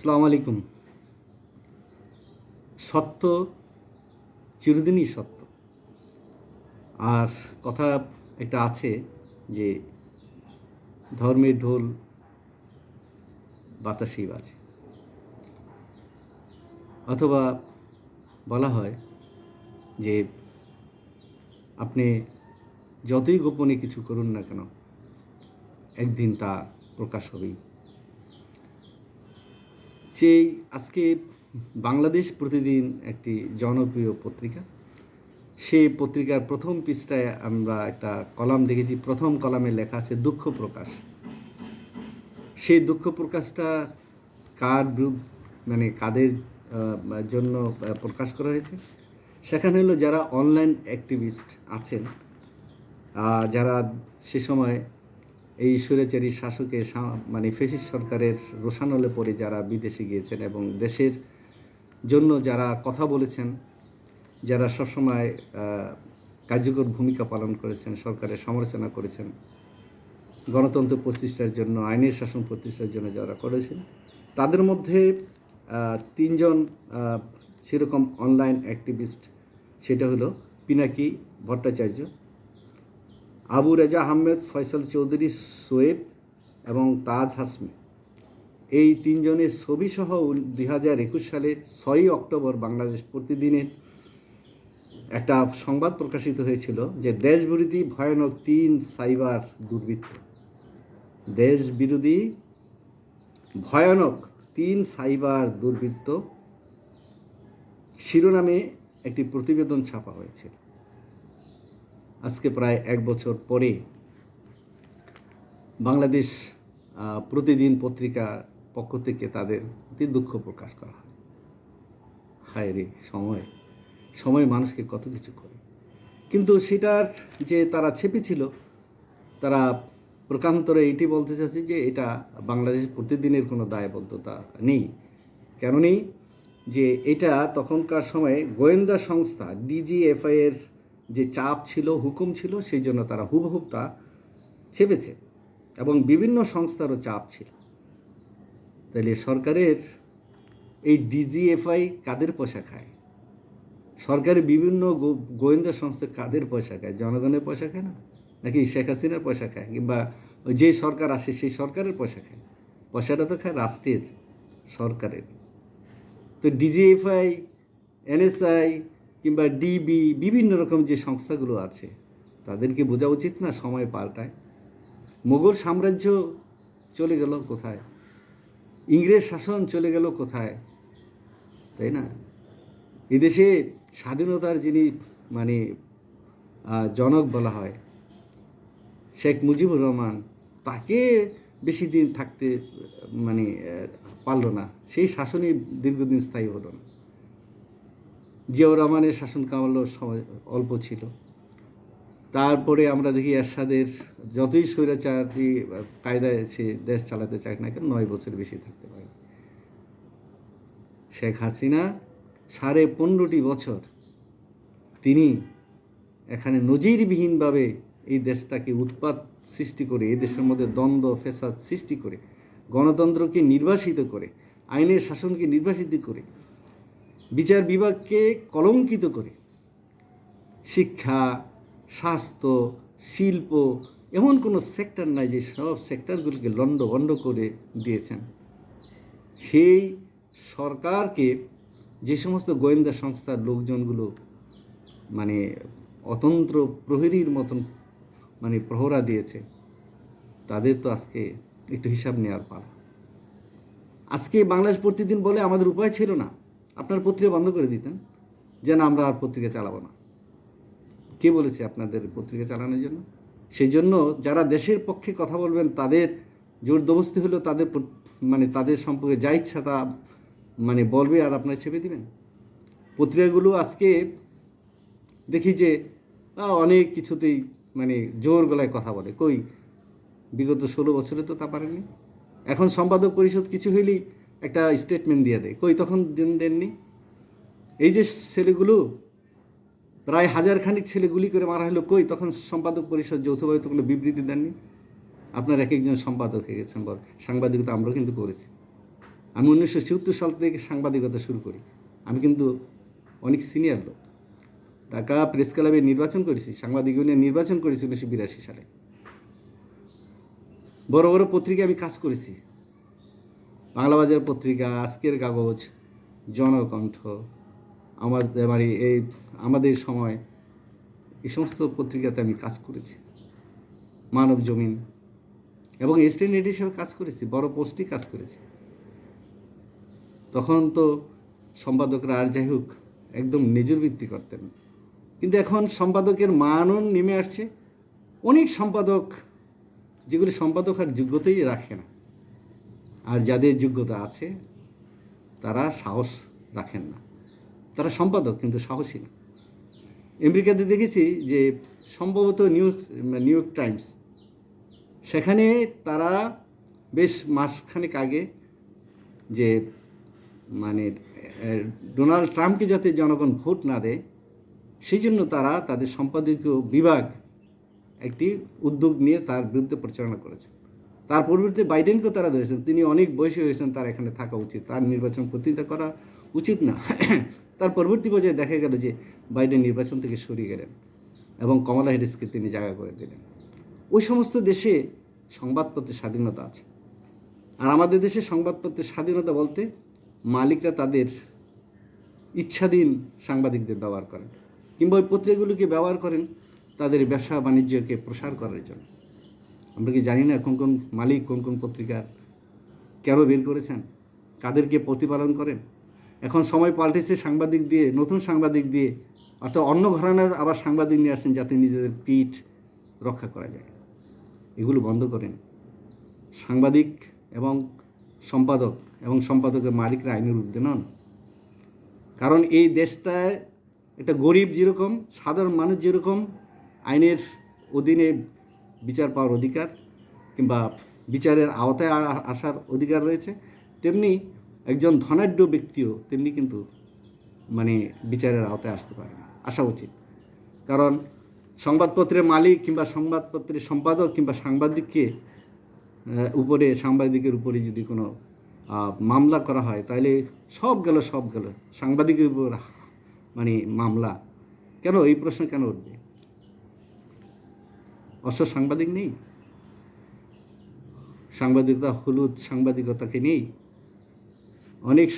আসসালামু আলাইকুম। সত্য চিরদিনই সত্য। আর কথা একটা আছে যে ধর্মের ঢোল বাতাসেই বাজে। অথবা বলা হয় যে আপনি যতই গোপনে কিছু করুন না কেন, একদিন তা প্রকাশ হবেই। সেই আজকে বাংলাদেশ প্রতিদিন একটি জনপ্রিয় পত্রিকা। সেই পত্রিকার প্রথম পৃষ্ঠায় আমরা একটা কলাম দেখেছি। প্রথম কলামে লেখা আছে, দুঃখ প্রকাশ। সেই দুঃখ প্রকাশটা কার বিরুদ্ধ মানে কাদের জন্য প্রকাশ করা হয়েছে? সেখানে হলো যারা অনলাইন অ্যাক্টিভিস্ট আছেন যারা সে সময় এই স্বৈরাচারী শাসকে মানে ফেসিস সরকারের রোশানলে পড়ে যারা বিদেশে গিয়েছেন এবং দেশের জন্য যারা কথা বলেছেন, যারা সবসময় কার্যকর ভূমিকা পালন করেছেন, সরকারের সমালোচনা করেছেন, গণতন্ত্র প্রতিষ্ঠার জন্য, আইনের শাসন প্রতিষ্ঠার জন্য যারা করেছেন, তাদের মধ্যে তিনজন সেরকম অনলাইন অ্যাক্টিভিস্ট সেটা হলো পিনাকি ভট্টাচার্য আবু রেজা আহমেদ, ফয়সাল চৌধুরী, সোয়েব এবং তাজ হাসমি। এই তিনজনের ছবিসহ দুই হাজার একুশ সালের ছয়ই অক্টোবর বাংলাদেশ প্রতিদিনের একটা সংবাদ প্রকাশিত হয়েছিল যে দেশ বিরোধী ভয়ানক তিন সাইবার দুর্বৃত্ত। দেশ বিরোধী ভয়ানক তিন সাইবার দুর্বৃত্ত শিরোনামে একটি প্রতিবেদন ছাপা হয়েছিল। আজকে প্রায় এক বছর পরে বাংলাদেশ প্রতিদিন পত্রিকা পক্ষ থেকে তাদের অতি দুঃখ প্রকাশ করা হয়। হায় রে, সময় সময় মানুষকে কত কিছু করে। কিন্তু সেটার যে তারা ছেপেছিল তারা প্রকান্তরে এটি বলতে চাচ্ছি যে এটা বাংলাদেশ প্রতিদিনের কোনো দায়বদ্ধতা নেই। কেন নেই? যে এটা তখনকার সময়ে গোয়েন্দা সংস্থা ডিজিএফআই এর যে চাপ ছিল, হুকুম ছিল, সেই জন্য তারা হুবহুব তা ছেপেছে এবং বিভিন্ন সংস্থারও চাপ ছিল। তাহলে সরকারের এই ডিজিএফআই কাদের পয়সা খায়? সরকারের বিভিন্ন গোয়েন্দা সংস্থা কাদের পয়সা খায়? জনগণের পয়সা খায় না? নাকি শেখ হাসিনার পয়সা খায়? কিংবা ওই যে সরকার আসে, সেই সরকারের পয়সা খায়? পয়সাটা তো খায় রাষ্ট্রের, সরকারের। তো ডিজিএফআই, এনএসআই কিংবা ডিবি বিভিন্ন রকম যে সংস্থাগুলো আছে, তাদেরকে বোঝা উচিত না সময় পাল্টায়। মোগল সাম্রাজ্য চলে গেল কোথায়? ইংরেজ শাসন চলে গেল কোথায়? তাই না? এদেশে স্বাধীনতার যিনি মানে জনক বলা হয়, শেখ মুজিবুর রহমান, তাকে বেশি দিন থাকতে মানে পারল না। সেই শাসনই দীর্ঘদিন স্থায়ী হলো না। জিয়াউর রহমানের শাসনকাল সময় অল্প ছিল। তারপরে আমরা দেখি এরশাদের যতই স্বৈরাচারী কায়দায় সে দেশ চালাতে চায় না কেন, নয় বছর বেশি থাকতে পারে। শেখ হাসিনা সাড়ে পনেরোটি বছর তিনি এখানে নজিরবিহীনভাবে এই দেশটাকে উৎপাত সৃষ্টি করে, এই দেশের মধ্যে দ্বন্দ্ব ফেসাদ সৃষ্টি করে, গণতন্ত্রকে নির্বাসিত করে, আইনের শাসনকে নির্বাসিত করে বিচার বিভাগকে কলঙ্কিত করে। শিক্ষা, স্বাস্থ্য, শিল্প, এমন কোনো সেক্টর নাই যে সব সেক্টরগুলোকে লণ্ডভণ্ড করে দিয়েছেন। সেই সরকারকে যে সমস্ত গোয়েন্দা সংস্থার লোকজনগুলো মানে অতন্ত্র প্রহরীর মতন মানে প্রহরা দিয়েছে, তাদের তো আজকে একটু হিসাব নেওয়ার পালা। আজকে বাংলাদেশ প্রতিদিন বলে আমাদের উপায় ছিল না। আপনার পত্রিকা বন্ধ করে দিতেন যেন আমরা আর পত্রিকা চালাবো না। কে বলেছে আপনাদের পত্রিকা চালানোর জন্য? সেই জন্য যারা দেশের পক্ষে কথা বলবেন, তাদের জোর দবস্তি হলেও তাদের মানে তাদের সম্পর্কে যা ইচ্ছা তা মানে বলবে আর আপনারা ছেপে দিবেন। পত্রিকাগুলো আজকে দেখি যে অনেক কিছুতেই মানে জোর গলায় কথা বলে। কই, বিগত ষোলো বছরে তো তা পারেনি এখন সম্পাদক পরিষদ কিছু হইলেই একটা স্টেটমেন্ট দিয়ে দেয়। কই, তখন দিন দেননি? এই যে ছেলেগুলো, প্রায় হাজার খানিক ছেলে গুলি করে মারা হলো কই, তখন সম্পাদক পরিষদ যৌথভাবে তো কোনো বিবৃতি দেননি? আপনার এক একজন সম্পাদক হয়ে গেছেন সাংবাদিকতা আমরাও কিন্তু করেছি। আমি উনিশশো ছিয়াত্তর সাল থেকে সাংবাদিকতা শুরু করি। আমি কিন্তু অনেক সিনিয়র লোক। ঢাকা প্রেস ক্লাবে নির্বাচন করেছি, সাংবাদিক ইউনিয়ন নির্বাচন করেছি উনিশশো বিরাশি সালে। বড় বড় পত্রিকায় আমি কাজ করেছি। বাংলা বাজার পত্রিকা, আজকের কাগজ, জনকণ্ঠ আমাদের মানে এই আমাদের সময়, এই সমস্ত পত্রিকাতে আমি কাজ করেছি। মানব জমিন এবং এস্টেন এড হিসেবে কাজ করেছি, বড় পোস্টেই কাজ করেছি। তখন তো সম্পাদকরা আর যাই হোক, একদম নিজের ভিত্তি করতেন। কিন্তু এখন সম্পাদকের মানও নেমে আসছে। অনেক সম্পাদক, যেগুলি সম্পাদক আর যোগ্যতাই রাখে না। আর যাদের যোগ্যতা আছে, তারা সাহস রাখেন না। তারা সম্পাদক, কিন্তু সাহসী না। আমেরিকাতে দেখেছি যে সম্ভবত নিউ নিউ ইয়র্ক টাইমস, সেখানে তারা বেশ মাসখানেক আগে যে মানে ডোনাল্ড ট্রাম্পকে যাতে জনগণ ভোট না দেয়, সেই জন্য তারা তাদের সম্পাদকীয় বিভাগ একটি উদ্যোগ নিয়ে তার বিরুদ্ধে প্রচারণা করেছে। তার পরিবর্তে বাইডেনকেও তারা ধরেছেন। তিনি অনেক বয়সী হয়েছেন, তার এখানে থাকা উচিত। তার নির্বাচন প্রতিনিধিত্ব করা উচিত না। তার পরবর্তী পর্যায়ে দেখা গেল যে বাইডেন নির্বাচন থেকে সরিয়ে গেলেন এবং কমলা হ্যারিসকে তিনি জায়গা করে দিলেন। ওই সমস্ত দেশে সংবাদপত্রের স্বাধীনতা আছে। আর আমাদের দেশে সংবাদপত্রের স্বাধীনতা বলতে মালিকরা তাদের ইচ্ছাধীন সাংবাদিকদের ব্যবহার করেন। কিংবা ওই পত্রিকাগুলোকে ব্যবহার করেন তাদের ব্যবসা বাণিজ্যকে প্রসার করার জন্য। আমরা কি জানি না কোন কোন মালিক, কোন কোন পত্রিকার কেন বের করেছেন? কাদেরকে প্রতিপালন করেন? এখন সময় পাল্টেছে সাংবাদিক দিয়ে, নতুন সাংবাদিক দিয়ে, অর্থাৎ অন্য ঘরানার আবার সাংবাদিক নিয়ে আসছেন যাতে নিজেদের পিঠ রক্ষা করা যায়। এগুলো বন্ধ করেন। সাংবাদিক এবং সম্পাদক এবং সম্পাদকের মালিকরা আইনের ঊর্ধ্বে নন। কারণ এই দেশটায় একটা গরিব যেরকম, সাধারণ মানুষ যেরকম, আইনের অধীনে বিচার পাওয়ার অধিকার কিংবা বিচারের আওতায় আসার অধিকার রয়েছে, তেমনি একজন ধনাঢ্য ব্যক্তিও তেমনি কিন্তু মানে বিচারের আওতায় আসতে পারে না। আসা উচিত। কারণ সংবাদপত্রের মালিক কিংবা সংবাদপত্রের সম্পাদক কিংবা সাংবাদিককে উপরে, সাংবাদিকের উপরে যদি কোনো মামলা করা হয় তাহলে সব গেল সব গেল। সাংবাদিকের উপর মানে মামলা। কেন? এই প্রশ্ন কেন উঠবে? অসৎ সাংবাদিক নেই? সাংবাদিকতা হলুদ সাংবাদিকতাকে নেই? অনেক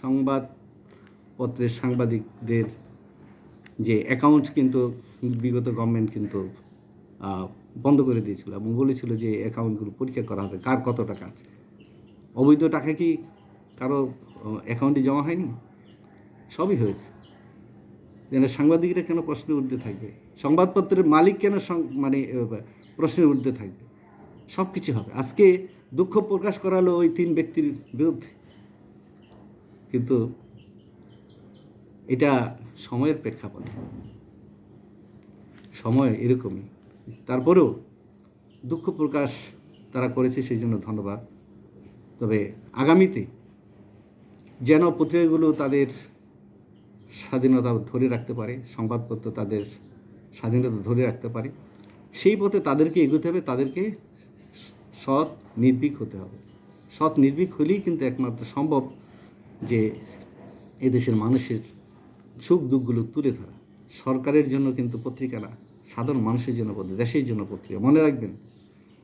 সংবাদপত্রের সাংবাদিকদের যে অ্যাকাউন্ট কিন্তু বিগত গভর্নমেন্ট কিন্তু বন্ধ করে দিয়েছিল এবং বলেছিল যে অ্যাকাউন্টগুলো পরীক্ষা করা হবে। কার কত টাকা আছে? অবৈধ টাকা কি কারও অ্যাকাউন্টে জমা হয়নি? সবই হয়েছে। যেন সাংবাদিকরা কেন প্রশ্নে উঠতে থাকবে? সংবাদপত্রের মালিক কেন মানে আহ, প্রশ্নের উঠতে থাকবে? সব কিছু হবে। আজকে দুঃখ প্রকাশ করালো ওই তিন ব্যক্তির বিরুদ্ধে। কিন্তু এটা সময়ের প্রেক্ষাপট। সময় এরকমই। তারপরেও দুঃখ প্রকাশ তারা করেছে সেই জন্য ধন্যবাদ। তবে আগামীতে যেন পত্রিকাগুলো তাদের স্বাধীনতা ধরে রাখতে পারে, সংবাদপত্র তাদের স্বাধীনতা ধরে রাখতে পারে, সেই পথে তাদেরকে এগোতে হবে, তাদেরকে সৎ নির্ভীক হতে হবে। সৎ নির্ভীক হলেই কিন্তু একমাত্র সম্ভব যে এদেশের মানুষের সুখ দুঃখগুলো তুলে ধরা। সরকারের জন্য কিন্তু পত্রিকা না সাধারণ মানুষের জন্য পত্রিকা, দেশের জন্য পত্রিকা। মনে রাখবেন,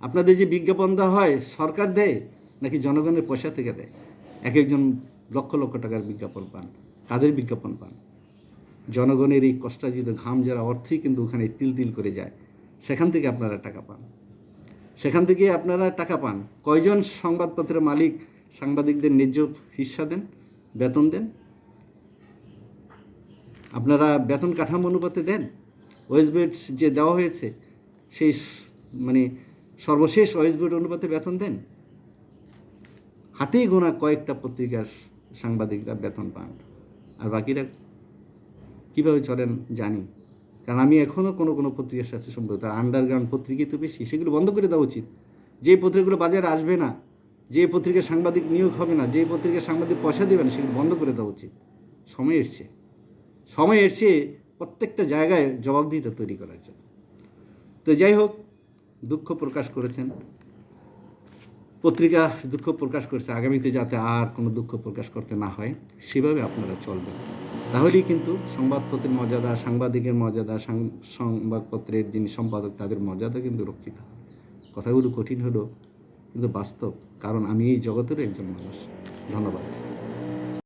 আপনাদের যে বিজ্ঞাপন দেওয়া হয়, সরকার দেয় নাকি জনগণের পয়সা থেকে দেয়? এক একজন লক্ষ লক্ষ টাকার বিজ্ঞাপন পান। কাদের বিজ্ঞাপন পান। জনগণের এই কষ্টার্জিত ঘাম যারা অর্থই কিন্তু ওখানে তিল তিল করে যায়, সেখান থেকে আপনারা টাকা পান। সেখান থেকে আপনারা টাকা পান। কয়জন সংবাদপত্রের মালিক সাংবাদিকদের ন্যায্য হিস্সা দেন, বেতন দেন? আপনারা বেতন কাঠামো অনুপাতে দেন? ওয়েস্ট বেড যে দেওয়া হয়েছে, সেই মানে সর্বশেষ ওয়েস্ট বেড অনুপাতে বেতন দেন? হাতেই গোনা কয়েকটা পত্রিকার সাংবাদিকরা বেতন পান। বাকিরা কীভাবে চলেন জানি। কারণ আমি এখনও কোনো কোনো পত্রিকার সাথে সম্পর্ক তার আন্ডারগ্রাউন্ড পত্রিকা তো বেশি। সেগুলো বন্ধ করে দেওয়া উচিত। যে পত্রিকাগুলো বাজারে আসবে না, যে পত্রিকার সাংবাদিক নিয়োগ হবে না, যে পত্রিকার সাংবাদিক পয়সা দেবে না, সেগুলো বন্ধ করে দেওয়া উচিত। সময় এসছে। সময় এসছে প্রত্যেকটা জায়গায় জবাবদিহিতা তৈরি করার জন্য। তো যাই হোক, দুঃখ প্রকাশ করেছেন। পত্রিকা দুঃখ প্রকাশ করছে, আগামীতে যাতে আর কোনো দুঃখ প্রকাশ করতে না হয়, সেভাবে আপনারা চলবেন। তাহলেই কিন্তু সংবাদপত্রের মর্যাদা, সাংবাদিকের মর্যাদা সংবাদপত্রের যিনি সম্পাদক, তাদের মর্যাদা কিন্তু রক্ষিত। কথাগুলো কঠিন হলো কিন্তু বাস্তব, কারণ আমি এই জগতেরও একজন মানুষ। ধন্যবাদ।